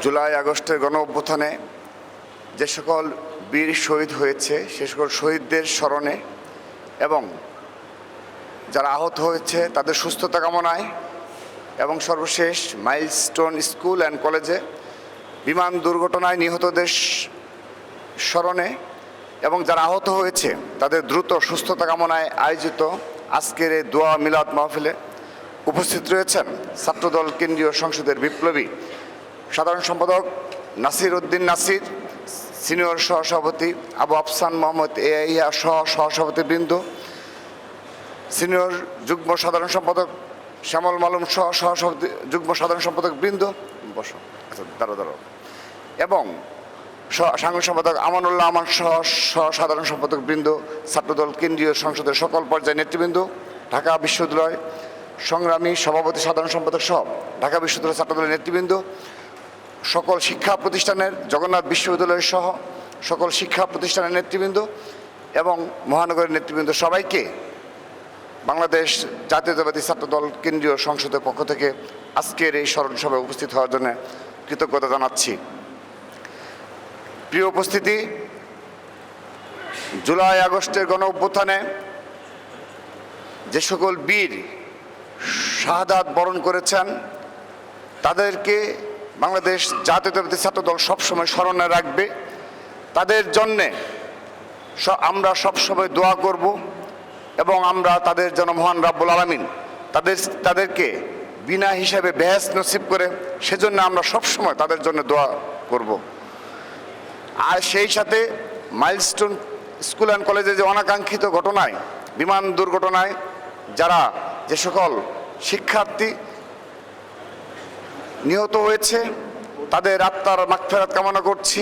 জুলাই, আগস্টের গণ অভ্যুত্থানে যে সকল বীর শহীদ হয়েছে, সে সকল শহীদদের স্মরণে এবং যারা আহত হয়েছে, তাদের সুস্থতা কামনায় এবং সর্বশেষ মাইলস্টোন স্কুল অ্যান্ড কলেজে বিমান দুর্ঘটনায় নিহতদের স্মরণে এবং যারা আহত হয়েছে, তাদের দ্রুত সুস্থতা কামনায় আয়োজিত আজকের এই দোয়া মিলাদ মাহফিলে উপস্থিত রয়েছেন ছাত্রদল কেন্দ্রীয় সংসদের বিপ্লবী সাধারণ সম্পাদক নাসির উদ্দিন নাসির, সিনিয়র সহসভাপতি আবু আফসান মোহাম্মদ এ এআইয়া সহ সহসভাপতি বৃন্দ, সিনিয়র যুগ্ম সাধারণ সম্পাদক শ্যামল মালুম সহ সহসভাপতি, যুগ্ম সাধারণ সম্পাদক বৃন্দ, বসো আচ্ছা দাঁড়ো দাঁড়ো এবং স- সাংগঠনিক সম্পাদক আমানুল্লাহ আমান সহ সহ সাধারণ সম্পাদক বৃন্দ, ছাত্রদল কেন্দ্রীয় সংসদের সকল পর্যায়ের নেতৃবৃন্দ, ঢাকা বিশ্ববিদ্যালয় সংগ্রামী সভাপতি সাধারণ সম্পাদক সহ ঢাকা বিশ্ববিদ্যালয় ছাত্রদলের নেতৃবৃন্দ সকল শিক্ষা প্রতিষ্ঠানের জগন্নাথ বিশ্ববিদ্যালয় সহ সকল শিক্ষা প্রতিষ্ঠানের নেতৃবৃন্দ এবং মহানগরের নেতৃবৃন্দ সবাইকে বাংলাদেশ জাতীয়তাবাদী ছাত্রদল কেন্দ্রীয় সংসদের পক্ষ থেকে আজকের এই স্মরণ সভায় উপস্থিত হওয়ার জন্য কৃতজ্ঞতা জানাচ্ছি। প্রিয় উপস্থিতি, জুলাই আগস্টের গণ অভ্যুত্থানে যে সকল বীর শাহাদাত বরণ করেছেন, তাদেরকে বাংলাদেশ জাতীয়তাবাদী ছাত্রদল সবসময় স্মরণে রাখবে। তাদের জন্যে আমরা সবসময় দোয়া করব এবং আমরা তাদের যেন মহান রাব্বুল আলমিন তাদের, তাদেরকে বিনা হিসাবে বেহেস নসিব করে সেজন্য আমরা সবসময় তাদের জন্য দোয়া করব। আর সেই সাথে মাইলস্টোন স্কুল অ্যান্ড কলেজে যে অনাকাঙ্ক্ষিত ঘটনায়, বিমান দুর্ঘটনায় যারা যে সকল শিক্ষার্থী নিহত হয়েছে, তাদের আত্মার মাগফেরাত কামনা করছি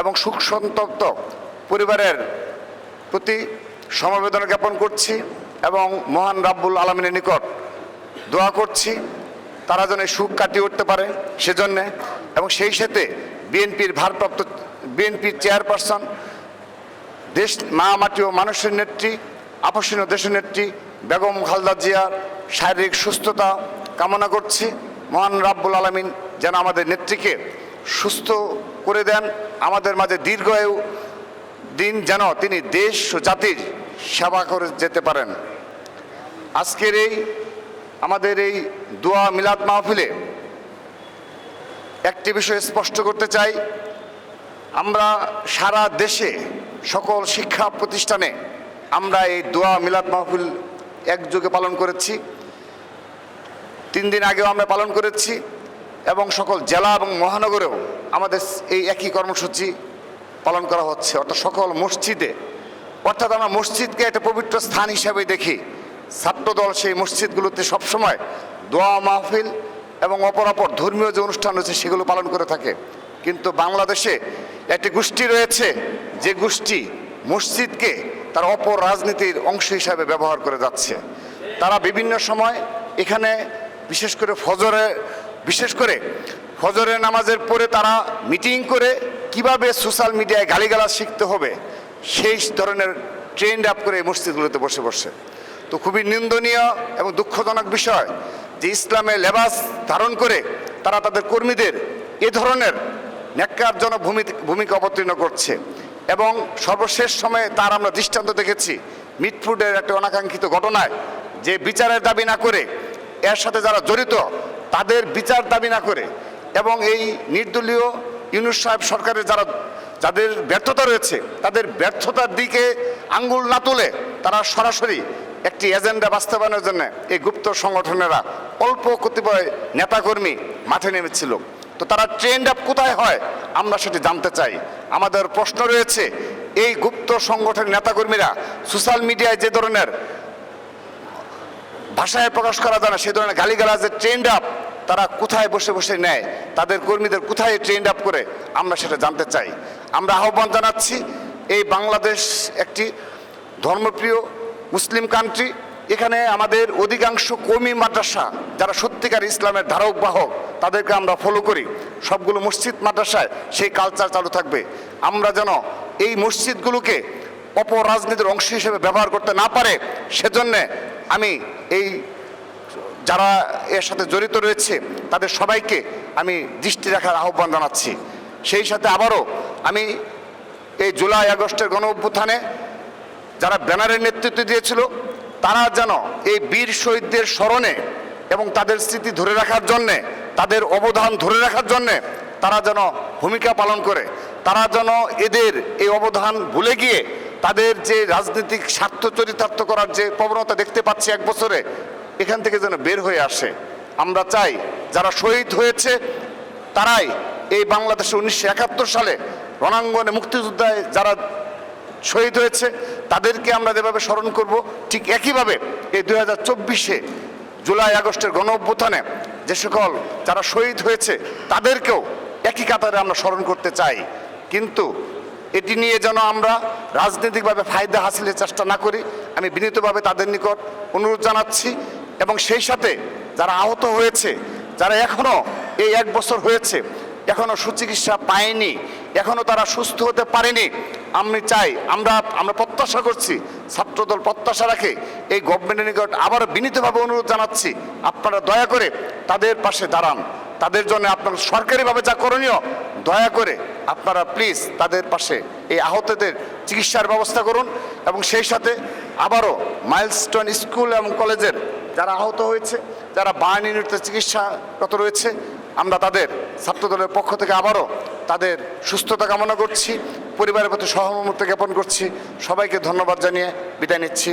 এবং সুখ সন্তপ্ত পরিবারের প্রতি সমবেদনা জ্ঞাপন করছি এবং মহান রাব্বুল আলমিনের নিকট দোয়া করছি, তারা যেন সুখ কাটিয়ে উঠতে পারে সেজন্যে এবং সেই সাথে বিএনপির ভারপ্রাপ্ত বিএনপির চেয়ারপারসন, দেশ মা, মাটি ও মানুষের নেত্রী, আপসীন দেশের নেত্রী বেগম খালদা জিয়ার শারীরিক সুস্থতা কামনা করছি। মহান রাব্বুল আলমিন যেন আমাদের নেত্রীকে সুস্থ করে দেন। আমাদের মাঝে দীর্ঘায়ু দিন যেন তিনি দেশ ও জাতির সেবা করে যেতে পারেন। আজকের এই আমাদের এই দোয়া মিলাদ মাহফিলে একটি বিষয় স্পষ্ট করতে চাই। আমরা সারা দেশে সকল শিক্ষা প্রতিষ্ঠানে আমরা এই দোয়া মিলাদ মাহফিল একযোগে পালন করেছি। তিন দিন আগেও আমরা পালন করেছি এবং সকল জেলা এবং মহানগরেও আমাদের এই একই কর্মসূচি পালন করা হচ্ছে। অর্থাৎ সকল মসজিদে, অর্থাৎ আমরা মসজিদকে একটা পবিত্র স্থান হিসাবে দেখি। ছাত্রদল সেই মসজিদগুলোতে সবসময় দোয়া, মাহফিল এবং অপর অপর ধর্মীয় যে অনুষ্ঠান রয়েছে সেগুলো পালন করে থাকে। কিন্তু বাংলাদেশে একটি গোষ্ঠী রয়েছে, যে গোষ্ঠী মসজিদকে তার অপর রাজনীতির অংশ হিসাবে ব্যবহার করে যাচ্ছে। তারা বিভিন্ন সময় এখানে বিশেষ করে ফজরে, বিশেষ করে ফজরের নামাজের পরে তারা মিটিং করে কীভাবে সোশ্যাল মিডিয়ায় গালিগালাজ শিখতে হবে, সেই ধরনের ট্রেন্ড আপ করে মসজিদগুলোতে বসে বসে। তো খুবই নিন্দনীয় এবং দুঃখজনক বিষয় যে ইসলামে লেবাস ধারণ করে তারা তাদের কর্মীদের এ ধরনের ন্যাক্কারজনক ভূমি- ভূমিকা অবতীর্ণ করছে এবং সর্বশেষ সময়ে তার আমরা দৃষ্টান্ত দেখেছি মিটফুডের একটা অনাকাঙ্ক্ষিত ঘটনায় যে বিচারের দাবি না করে এর সাথে যারা জড়িত, তাদের বিচার দাবি না করে এবং এই নির্দলীয় ইউনুস সাহেব সরকারের যারা, যাদের ব্যর্থতা রয়েছে, তাদের ব্যর্থতার দিকে আঙ্গুল না তুলে তারা সরাসরি একটি এজেন্ডা বাস্তবায়নের জন্য এই গুপ্ত সংগঠনেরা অল্প কতিপয় নেতাকর্মী মাঠে নেমেছিল। তো তারা ট্রেন্ড আপ কোথায় হয়, আমরা সেটি জানতে চাই। আমাদের প্রশ্ন রয়েছে, এই গুপ্ত সংগঠনের নেতাকর্মীরা সোশ্যাল মিডিয়ায় যে ধরনের ভাষায় প্রকাশ করা যায় না সেই ধরনের গালিগালাজের ট্রেন্ড আপ তারা কোথায় বসে বসে নেয়, তাদের কর্মীদের কোথায় ট্রেন্ড আপ করে, আমরা সেটা জানতে চাই। আমরা আহ্বান জানাচ্ছি, এই বাংলাদেশ একটি ধর্মপ্রিয় মুসলিম কান্ট্রি এখানে আমাদের অধিকাংশ কর্মী মাদ্রাসা যারা সত্যিকার ইসলামের ধারক বাহক তাদেরকে আমরা ফলো করি। সবগুলো মসজিদ মাদ্রাসায় সেই কালচার চালু থাকবে। আমরা যেন এই মসজিদগুলোকে অপর রাজনীতির অংশ হিসেবে ব্যবহার করতে না পারে, সেজন্যে আমি এই যারা এর সাথে জড়িত রয়েছে, তাদের সবাইকে আমি দৃষ্টি রাখার আহ্বান জানাচ্ছি। সেই সাথে আবারও আমি এই জুলাই আগস্টের গণ অভ্যুত্থানে যারা ব্যানারের নেতৃত্ব দিয়েছিল, তারা যেন এই বীর শহীদদের স্মরণে এবং তাদের স্মৃতি ধরে রাখার জন্যে, তাদের অবদান ধরে রাখার জন্যে তারা যেন ভূমিকা পালন করে, তারা যেন এদের এই অবদান ভুলে গিয়ে তাদের যে রাজনৈতিক স্বার্থ চরিতার্থ করার যে প্রবণতা দেখতে পাচ্ছি এক বছরে, এখান থেকে যেন বের হয়ে আসে। আমরা চাই যারা শহীদ হয়েছে, তারাই এই বাংলাদেশে উনিশশো একাত্তর সালে রণাঙ্গনে মুক্তিযোদ্ধায় যারা শহীদ হয়েছে, তাদেরকে আমরা যেভাবে স্মরণ করব, ঠিক একইভাবে এই দুই হাজার চব্বিশে জুলাই আগস্টের গণ অভ্যুত্থানে যে সকল যারা শহীদ হয়েছে, তাদেরকেও একই কাতারে আমরা স্মরণ করতে চাই। কিন্তু এটি নিয়ে যেন আমরা রাজনৈতিকভাবে ফায়দা হাসিলের চেষ্টা না করি, আমি বিনীতভাবে তাদের নিকট অনুরোধ জানাচ্ছি। এবং সেই সাথে যারা আহত হয়েছে, যারা এখনও এই এক বছর হয়েছে এখনও সুচিকিৎসা পায়নি এখনও তারা সুস্থ হতে পারেনি, আমি চাই আমরা আমরা প্রত্যাশা করছি, ছাত্রদল প্রত্যাশা রাখে, এই গভর্নমেন্টের নিকট আবার বিনীতভাবে অনুরোধ জানাচ্ছি, আপনারা দয়া করে তাদের পাশে দাঁড়ান। তাদের জন্য আপনার সরকারিভাবে যা করণীয় দয়া করে আপনারা প্লিজ তাদের পাশে এই আহতদের চিকিৎসার ব্যবস্থা করুন এবং সেই সাথে আবারও মাইলস্টোন স্কুল এবং কলেজের যারা আহত হয়েছে, যারা বার্ন ইউনিটে চিকিৎসারত রয়েছে, আমরা তাদের ছাত্রদলের পক্ষ থেকে আবারও তাদের সুস্থতা কামনা করছি, পরিবারের প্রতি সহমত জ্ঞাপন করছি, সবাইকে ধন্যবাদ জানিয়ে বিদায় নিচ্ছি।